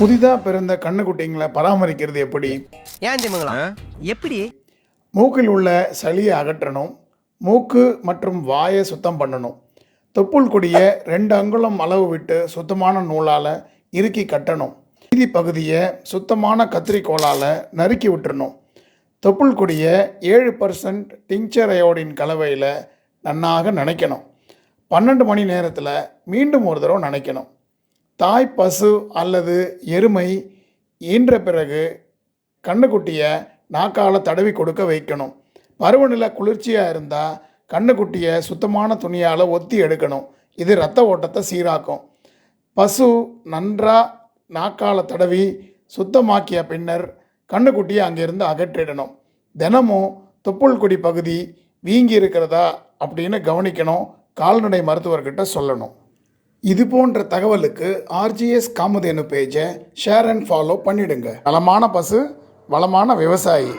புதிதாக பிறந்த கண்ணுக்குட்டிங்களை பராமரிக்கிறது எப்படி? ஏன் எப்படி? மூக்கில் உள்ள சளியை அகற்றணும் மூக்கு மற்றும் வாயை சுத்தம் பண்ணணும். தொப்புள் கொடியை ரெண்டு அங்குலம் அளவு விட்டு சுத்தமான நூலால் இறுக்கி கட்டணும். மீதி பகுதியை சுத்தமான கத்திரிக்கோலால் நறுக்கி விட்டுறணும். தொப்புள் கொடியை ஏழு பர்சன்ட் டிங்சர் அயோடின் கலவையில் நன்னாக நனைக்கணும். பன்னெண்டு மணி நேரத்தில் மீண்டும் ஒரு தடவை நனைக்கணும். தாய் பசு அல்லது எருமை ஈன்ற பிறகு கண்ணுக்குட்டியை நாக்கால் தடவி கொடுக்க வைக்கணும். பருவநிலை குளிர்ச்சியாக இருந்தால் கண்ணுக்குட்டியை சுத்தமான துணியால் ஒத்தி எடுக்கணும். இது இரத்த ஓட்டத்தை சீராக்கும். பசு நன்றாக நாக்கால் தடவி சுத்தமாக்கிய பின்னர் கண்ணுக்குட்டியை அங்கேருந்து அகற்றிடணும். தினமும் தொப்புள்குடி பகுதி வீங்கி இருக்கிறதா அப்படின்னு கவனிக்கணும். கால்நடை மருத்துவர்கிட்ட சொல்லணும். இது போன்ற தகவலுக்கு ஆர்ஜிஎஸ் காமதேனு பேஜை ஷேர் அண்ட் ஃபாலோ பண்ணிடுங்க. வளமான பசு வளமான விவசாயி.